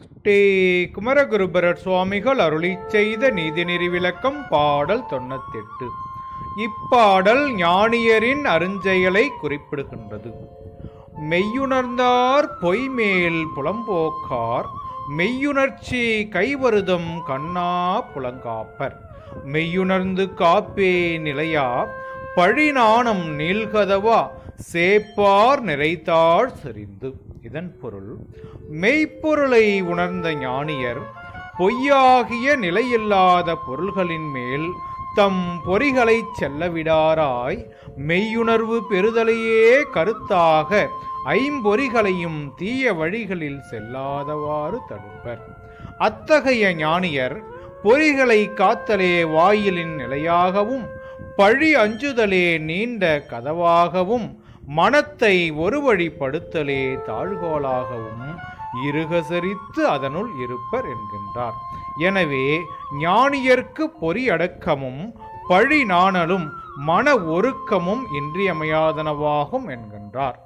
ஸ்ரீ குமரகுருபரர் சுவாமிகள் அருளி செய்த நீதிநெறி விளக்கம் பாடல் தொண்ணூத்தெட்டு. இப்பாடல் ஞானியரின் அருஞ்செயலை குறிப்பிடுகின்றது. மெய்யுணர்ந்தார் பொய்மேல் புலம்போக்கார் மெய்யுணர்ச்சி கைவருதம் கண்ணா புலங்காப்பர். மெய்யுணர்ந்து காப்பே நிலையா பழிநாணம் நீள்கதவா? சேப்பார் நிறைத்தாள் செறிந்து. இதன் பொருள் மெய்ப்பொருளை உணர்ந்த ஞானியர் பொய்யாகிய நிலையில்லாத பொருள்களின் மேல் தம் பொறிகளைச் செல்லவிடாராய் மெய்யுணர்வு பெறுதலையே கருத்தாக ஐம்பொறிகளையும் தீய வழிகளில் செல்லாதவாறு தடுப்பர் அத்தகைய ஞானியர் பொறிகளை காத்தலே வாயிலின் நிலையாகவும் பழி அஞ்சுதலே நீண்ட கதவாகவும் மனத்தை ஒருவழிப்படுத்தலே தாழ்கோலாகவும் இருகசரித்து அதனுள் இருப்பர் என்கின்றார். எனவே ஞானியர்க்கு பொறியடக்கமும் பழி நாணலும் மன ஒருக்கமும் இன்றியமையாதனவாகும் என்கின்றார்.